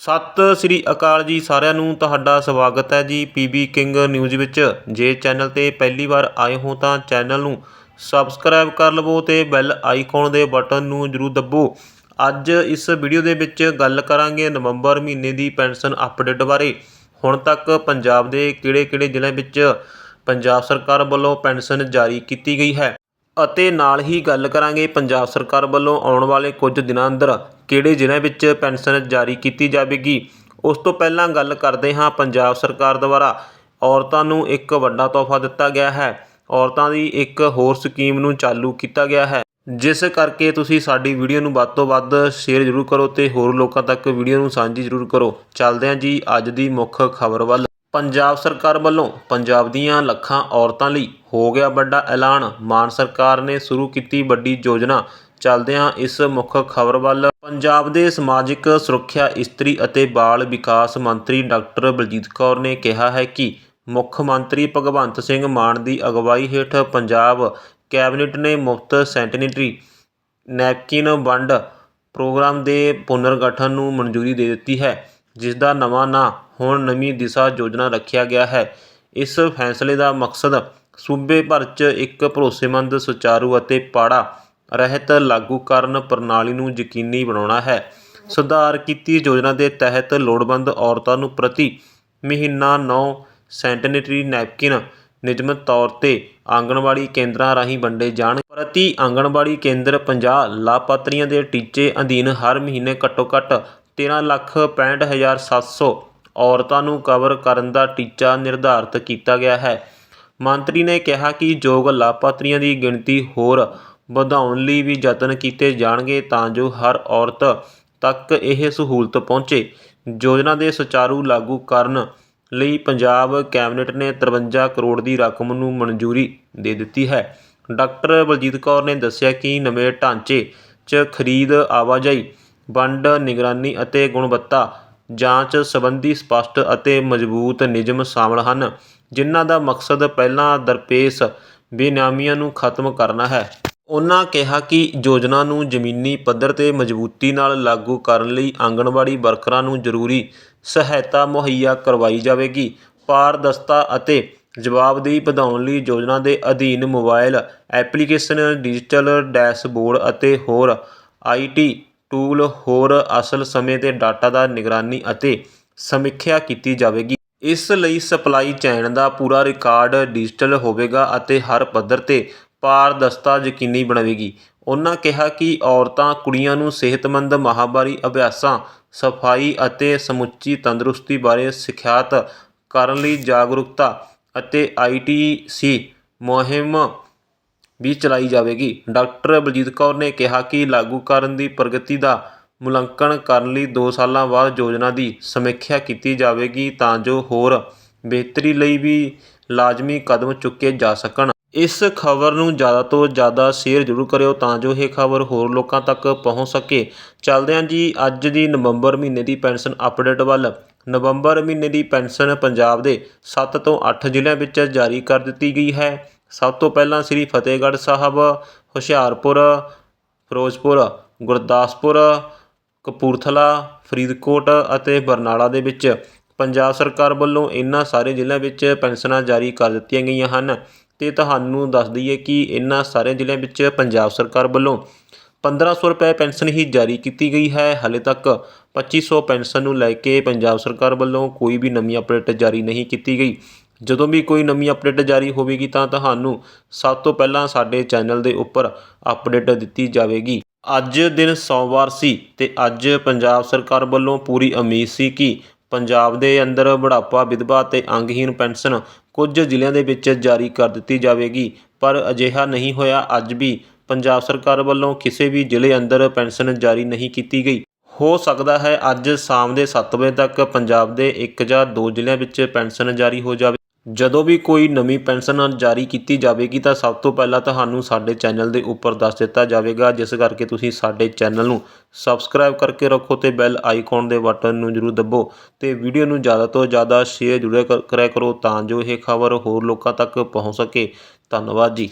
ਸਤਿ ਸ੍ਰੀ ਅਕਾਲ ਜੀ ਸਾਰਿਆਂ ਨੂੰ, ਤੁਹਾਡਾ ਸਵਾਗਤ ਹੈ ਜੀ ਪੀਬੀ ਕਿੰਗ ਨਿਊਜ਼ ਵਿੱਚ। ਜੇ ਚੈਨਲ ਤੇ ਪਹਿਲੀ ਵਾਰ ਆਏ ਹੋ ਤਾਂ ਚੈਨਲ ਨੂੰ ਸਬਸਕ੍ਰਾਈਬ ਕਰ ਲਵੋ ਤੇ ਬੈਲ ਆਈਕਨ ਦੇ ਬਟਨ ਨੂੰ ਜਰੂਰ ਦੱਬੋ। ਅੱਜ ਇਸ ਵੀਡੀਓ ਦੇ ਵਿੱਚ ਗੱਲ ਕਰਾਂਗੇ ਨਵੰਬਰ ਮਹੀਨੇ ਦੀ ਪੈਨਸ਼ਨ ਅਪਡੇਟ ਬਾਰੇ। ਹੁਣ ਤੱਕ ਪੰਜਾਬ ਦੇ ਕਿਹੜੇ-ਕਿਹੜੇ ਜ਼ਿਲ੍ਹਿਆਂ ਵਿੱਚ ਪੰਜਾਬ ਸਰਕਾਰ ਵੱਲੋਂ ਪੈਨਸ਼ਨ ਜਾਰੀ ਕੀਤੀ ਗਈ ਹੈ? ਅਤੇ ਨਾਲ ਹੀ ਗੱਲ ਕਰਾਂਗੇ ਪੰਜਾਬ ਸਰਕਾਰ ਵੱਲੋਂ ਆਉਣ ਵਾਲੇ ਕੁਝ ਦਿਨਾਂ ਅੰਦਰ ਕਿਹੜੇ ਜ਼ਿਲ੍ਹਿਆਂ ਵਿੱਚ ਪੈਨਸ਼ਨ ਜਾਰੀ ਕੀਤੀ ਜਾਵੇਗੀ? ਉਸ ਤੋਂ ਪਹਿਲਾਂ ਗੱਲ ਕਰਦੇ ਹਾਂ ਪੰਜਾਬ ਸਰਕਾਰ ਦੁਆਰਾ। ਔਰਤਾਂ ਨੂੰ ਇੱਕ ਵੱਡਾ ਤੋਹਫਾ ਦਿੱਤਾ ਗਿਆ ਹੈ। ਔਰਤਾਂ ਦੀ ਇੱਕ ਹੋਰ ਸਕੀਮ ਨੂੰ ਚਾਲੂ ਕੀਤਾ ਗਿਆ ਹੈ। ਜਿਸ ਕਰਕੇ ਤੁਸੀਂ ਸਾਡੀ ਵੀਡੀਓ ਨੂੰ ਵੱਧ ਤੋਂ ਵੱਧ ਸ਼ੇਅਰ ਜ਼ਰੂਰ ਕਰੋ ਤੇ ਹੋਰ ਲੋਕਾਂ ਤੱਕ ਵੀਡੀਓ ਨੂੰ ਸਾਂਝੀ ਜ਼ਰੂਰ ਕਰੋ। ਚੱਲਦੇ ਹਾਂ ਜੀ ਅੱਜ ਦੀ ਮੁੱਖ ਖਬਰ ਵੱਲ। ਪੰਜਾਬ ਸਰਕਾਰ ਵੱਲੋਂ ਪੰਜਾਬ ਦੀਆਂ ਲੱਖਾਂ ਔਰਤਾਂ ਲਈ ਹੋ ਗਿਆ ਵੱਡਾ ਐਲਾਨ। ਮਾਨ ਸਰਕਾਰ ਨੇ ਸ਼ੁਰੂ ਕੀਤੀ ਵੱਡੀ ਯੋਜਨਾ। ਚੱਲਦਿਆਂ ਇਸ ਮੁੱਖ ਖਬਰ ਵੱਲ ਪੰਜਾਬ ਦੇ ਸਮਾਜਿਕ ਸੁਰੱਖਿਆ ਇਸਤਰੀ ਅਤੇ ਬਾਲ ਵਿਕਾਸ ਮੰਤਰੀ ਡਾਕਟਰ ਬਲਜੀਤ ਕੌਰ ਨੇ ਕਿਹਾ ਹੈ ਕਿ ਮੁੱਖ ਮੰਤਰੀ ਭਗਵੰਤ ਸਿੰਘ ਮਾਨ ਦੀ ਅਗਵਾਈ ਹੇਠ ਪੰਜਾਬ ਕੈਬਨਿਟ ਨੇ ਮੁਫਤ ਸੈਨੀਟਰੀ ਨੈਪਕਿਨ ਵੰਡ ਪ੍ਰੋਗਰਾਮ ਦੇ ਪੁਨਰਗਠਨ ਨੂੰ ਮਨਜ਼ੂਰੀ ਦੇ ਦਿੱਤੀ ਹੈ ਜਿਸ ਦਾ ਨਵਾਂ ਨਾਂ ਹੁਣ ਨਵੀਂ ਦਿਸ਼ਾ ਯੋਜਨਾ ਰੱਖਿਆ ਗਿਆ ਹੈ। ਇਸ ਫੈਸਲੇ ਦਾ ਮਕਸਦ ਸੂਬੇ ਭਰ 'ਚ ਇੱਕ ਭਰੋਸੇਮੰਦ, ਸੁਚਾਰੂ ਅਤੇ ਪਾੜਾ ਰਹਿਤ ਲਾਗੂਕਰਨ ਪ੍ਰਣਾਲੀ ਨੂੰ ਯਕੀਨੀ ਬਣਾਉਣਾ ਹੈ। ਸੁਧਾਰ ਕੀਤੀ ਯੋਜਨਾ ਦੇ ਤਹਿਤ ਲੋੜਵੰਦ ਔਰਤਾਂ ਨੂੰ ਪ੍ਰਤੀ ਮਹੀਨਾ 9 ਸੈਨੀਟਰੀ ਨੈਪਕਿਨ ਨਿਯਮਤ ਤੌਰ ਤੇ ਆਂਗਣਵਾੜੀ ਕੇਂਦਰਾਂ ਰਾਹੀਂ ਵੰਡੇ ਜਾਣ। ਪ੍ਰਤੀ ਆਂਗਣਵਾੜੀ ਕੇਂਦਰ 50 ਲਾਭਪਾਤਰੀਆਂ ਦੇ ਟੀਚੇ ਅਧੀਨ ਹਰ ਮਹੀਨੇ ਘੱਟੋ ਘੱਟ 13 ਲੱਖ 65 ਹਜ਼ਾਰ 700 ਔਰਤਾਂ ਨੂੰ ਕਵਰ ਕਰਨ ਦਾ ਟੀਚਾ ਨਿਰਧਾਰਤ ਕੀਤਾ ਗਿਆ ਹੈ। ਮੰਤਰੀ ਨੇ ਕਿਹਾ ਕਿ ਯੋਗ ਲਾਭਪਾਤਰੀਆਂ ਦੀ ਗਿਣਤੀ ਹੋਰ ਵਧਾਉਣ ਲਈ ਵੀ ਯਤਨ ਕੀਤੇ ਜਾਣਗੇ ਤਾਂ ਜੋ ਹਰ ਔਰਤ ਤੱਕ ਇਹ ਸਹੂਲਤ ਪਹੁੰਚੇ। ਯੋਜਨਾ ਦੇ ਸੁਚਾਰੂ ਲਾਗੂ ਕਰਨ ਲਈ ਪੰਜਾਬ ਕੈਬਨਿਟ ਨੇ 53 ਕਰੋੜ ਦੀ ਰਕਮ ਨੂੰ ਮਨਜ਼ੂਰੀ ਦੇ ਦਿੱਤੀ ਹੈ। ਡਾਕਟਰ ਬਲਜੀਤ ਕੌਰ ਨੇ ਦੱਸਿਆ ਕਿ ਨਵੇਂ ਢਾਂਚੇ 'ਚ ਖਰੀਦ, ਆਵਾਜਾਈ, ਵੰਡ, ਨਿਗਰਾਨੀ ਅਤੇ ਗੁਣਵੱਤਾ ਜਾਂਚ ਸੰਬੰਧੀ ਸਪੱਸ਼ਟ ਅਤੇ ਮਜ਼ਬੂਤ ਨਿਯਮ ਸ਼ਾਮਲ ਹਨ, ਜਿਨ੍ਹਾਂ ਦਾ ਮਕਸਦ ਪਹਿਲਾਂ ਦਰਪੇਸ਼ ਬੇਨਾਮੀਆਂ ਨੂੰ ਖਤਮ ਕਰਨਾ ਹੈ। ਉਨ੍ਹਾਂ ਕਿਹਾ ਕਿ ਯੋਜਨਾ ਨੂੰ ਜ਼ਮੀਨੀ ਪੱਧਰ ਤੇ ਮਜ਼ਬੂਤੀ ਨਾਲ ਲਾਗੂ ਕਰਨ ਲਈ ਆਂਗਣਵਾੜੀ ਵਰਕਰਾਂ ਨੂੰ ਜ਼ਰੂਰੀ ਸਹਾਇਤਾ ਮੁਹੱਈਆ ਕਰਵਾਈ ਜਾਵੇਗੀ। ਪਾਰਦਰਸ਼ਤਾ ਅਤੇ ਜਵਾਬਦੇਹੀ ਵਧਾਉਣ ਲਈ ਯੋਜਨਾ ਦੇ ਅਧੀਨ ਮੋਬਾਈਲ ਐਪਲੀਕੇਸ਼ਨ, ਡਿਜੀਟਲ ਡੈਸ਼ਬੋਰਡ ਅਤੇ ਹੋਰ ਆਈਟੀ ਟੂਲ ਹੋਰ ਅਸਲ ਸਮੇਂ ਤੇ ਡਾਟਾ ਦਾ ਨਿਗਰਾਨੀ ਅਤੇ ਸਮੀਖਿਆ ਕੀਤੀ ਜਾਵੇਗੀ। ਇਸ ਲਈ ਸਪਲਾਈ ਚੈਨ ਦਾ ਪੂਰਾ ਰਿਕਾਰਡ ਡਿਜੀਟਲ ਹੋਵੇਗਾ ਅਤੇ ਹਰ ਪੱਧਰ ਤੇ ਪਾਰਦਰਸ਼ਤਾ ਯਕੀਨੀ ਬਣੇਗੀ ਉਨ੍ਹਾਂ ਕਿਹਾ ਕਿ ਔਰਤਾਂ, ਕੁੜੀਆਂ ਨੂੰ ਸਿਹਤਮੰਦ ਮਾਹਵਾਰੀ ਅਭਿਆਸਾਂ, ਸਫ਼ਾਈ ਅਤੇ ਸਮੁੱਚੀ ਤੰਦਰੁਸਤੀ ਬਾਰੇ ਸਿਖਿਆਤ ਕਰਨ ਲਈ ਜਾਗਰੂਕਤਾ ਅਤੇ ਆਈਟੀਸੀ ਮੁਹਿੰਮ ਵੀ ਚਲਾਈ ਜਾਵੇਗੀ। ਡਾਕਟਰ ਬਲਜੀਤ ਕੌਰ ਨੇ ਕਿਹਾ ਕਿ ਲਾਗੂ ਕਰਨ ਦੀ ਪ੍ਰਗਤੀ ਦਾ ਮੁਲਾਂਕਣ ਕਰਨ ਲਈ 2 ਸਾਲਾਂ ਬਾਅਦ ਯੋਜਨਾ ਦੀ ਸਮੀਖਿਆ ਕੀਤੀ ਜਾਵੇਗੀ ਤਾਂ ਜੋ ਹੋਰ ਬਿਹਤਰੀ ਲਈ ਵੀ ਲਾਜ਼ਮੀ ਕਦਮ ਚੁੱਕੇ ਜਾ ਸਕਣ। ਇਸ ਖਬਰ ਨੂੰ ਜ਼ਿਆਦਾ ਤੋਂ ਜ਼ਿਆਦਾ ਸ਼ੇਅਰ ਜ਼ਰੂਰ ਕਰਿਓ ਤਾਂ ਜੋ ਇਹ ਖਬਰ ਹੋਰ ਲੋਕਾਂ ਤੱਕ ਪਹੁੰਚ ਸਕੇ। ਚੱਲਦੇ ਹਾਂ ਜੀ, ਅੱਜ ਦੀ ਨਵੰਬਰ ਮਹੀਨੇ ਦੀ ਪੈਨਸ਼ਨ ਅਪਡੇਟ ਵੱਲ। ਨਵੰਬਰ ਮਹੀਨੇ ਦੀ ਪੈਨਸ਼ਨ ਪੰਜਾਬ ਦੇ 7 ਤੋਂ 8 ਜ਼ਿਲ੍ਹਿਆਂ ਵਿੱਚ ਜਾਰੀ ਕਰ ਦਿੱਤੀ ਗਈ ਹੈ। ਸਭ ਤੋਂ ਪਹਿਲਾਂ ਸ੍ਰੀ ਫਤਿਹਗੜ੍ਹ ਸਾਹਿਬ, ਹੁਸ਼ਿਆਰਪੁਰ, ਫਿਰੋਜ਼ਪੁਰ, ਗੁਰਦਾਸਪੁਰ, ਕਪੂਰਥਲਾ, ਫਰੀਦਕੋਟ ਅਤੇ ਬਰਨਾਲਾ ਦੇ ਵਿੱਚ ਪੰਜਾਬ ਸਰਕਾਰ ਵੱਲੋਂ ਇਹਨਾਂ ਸਾਰੇ ਜ਼ਿਲ੍ਹਿਆਂ ਵਿੱਚ ਪੈਨਸ਼ਨਾਂ ਜਾਰੀ ਕਰ ਦਿੱਤੀਆਂ ਗਈਆਂ ਹਨ। ਅਤੇ ਤੁਹਾਨੂੰ ਦੱਸ ਦਈਏ ਕਿ ਇਹਨਾਂ ਸਾਰੇ ਜ਼ਿਲ੍ਹਿਆਂ ਵਿੱਚ ਪੰਜਾਬ ਸਰਕਾਰ ਵੱਲੋਂ 1500 ਰੁਪਏ ਪੈਨਸ਼ਨ ਹੀ ਜਾਰੀ ਕੀਤੀ ਗਈ ਹੈ। ਹਾਲੇ ਤੱਕ ਪੱਚੀ ਸੌ ਪੈਨਸ਼ਨ ਨੂੰ ਲੈ ਕੇ ਪੰਜਾਬ ਸਰਕਾਰ ਵੱਲੋਂ ਕੋਈ ਵੀ ਨਵੀਂ ਅਪਡੇਟ ਜਾਰੀ ਨਹੀਂ ਕੀਤੀ ਗਈ। ਜਦੋਂ ਵੀ ਕੋਈ ਨਵੀਂ ਅਪਡੇਟ ਜਾਰੀ ਹੋਵੇਗੀ ਤਾਂ ਤੁਹਾਨੂੰ ਸਭ ਤੋਂ ਪਹਿਲਾਂ ਸਾਡੇ ਚੈਨਲ ਦੇ ਉੱਪਰ ਅਪਡੇਟ ਦਿੱਤੀ ਜਾਵੇਗੀ। ਅੱਜ ਦਿਨ ਸੋਮਵਾਰ ਸੀ ਤੇ ਅੱਜ ਪੰਜਾਬ ਸਰਕਾਰ ਵੱਲੋਂ ਪੂਰੀ ਉਮੀਦ ਸੀ ਕਿ ਪੰਜਾਬ ਦੇ ਅੰਦਰ ਬੁਢਾਪਾ, ਵਿਧਵਾ ਤੇ ਅੰਗਹੀਨ ਪੈਨਸ਼ਨ ਕੁਝ ਜ਼ਿਲ੍ਹਿਆਂ ਦੇ ਵਿੱਚ ਜਾਰੀ ਕਰ ਦਿੱਤੀ ਜਾਵੇਗੀ। ਪਰ ਅਜਿਹਾ ਨਹੀਂ ਹੋਇਆ। ਅੱਜ ਵੀ ਪੰਜਾਬ ਸਰਕਾਰ ਵੱਲੋਂ ਕਿਸੇ ਵੀ ਜ਼ਿਲ੍ਹੇ ਅੰਦਰ ਪੈਨਸ਼ਨ ਜਾਰੀ ਨਹੀਂ ਕੀਤੀ ਗਈ। ਹੋ ਸਕਦਾ ਹੈ ਅੱਜ ਸ਼ਾਮ ਦੇ 7 ਵਜੇ ਤੱਕ ਪੰਜਾਬ ਦੇ ਇੱਕ ਜਾਂ ਦੋ ਜ਼ਿਲ੍ਹਿਆਂ ਵਿੱਚ ਪੈਨਸ਼ਨ ਜਾਰੀ ਹੋ ਜਾਵੇ। ਜਦੋਂ ਵੀ ਕੋਈ ਨਵੀਂ ਪੈਨਸ਼ਨ ਜਾਰੀ ਕੀਤੀ ਜਾਵੇਗੀ ਤਾਂ ਸਭ ਤੋਂ ਪਹਿਲਾਂ ਤੁਹਾਨੂੰ ਸਾਡੇ ਚੈਨਲ ਦੇ ਉੱਪਰ ਦੱਸ ਦਿੱਤਾ ਜਾਵੇਗਾ, ਜਿਸ ਕਰਕੇ ਤੁਸੀਂ ਸਾਡੇ ਚੈਨਲ ਨੂੰ ਸਬਸਕ੍ਰਾਈਬ ਕਰਕੇ ਰੱਖੋ ਤੇ ਬੈਲ ਆਈਕਨ ਦੇ ਬਟਨ ਨੂੰ ਜ਼ਰੂਰ ਦੱਬੋ ਤੇ ਵੀਡੀਓ ਨੂੰ ਜ਼ਿਆਦਾ ਤੋਂ ਜ਼ਿਆਦਾ ਸ਼ੇਅਰ ਜ਼ਰੂਰ ਕਰ- ਕਰਿਆ ਕਰੋ ਤਾਂ ਜੋ ਇਹ ਖਬਰ ਹੋਰ ਲੋਕਾਂ ਤੱਕ ਪਹੁੰਚ ਸਕੇ। ਧੰਨਵਾਦ ਜੀ।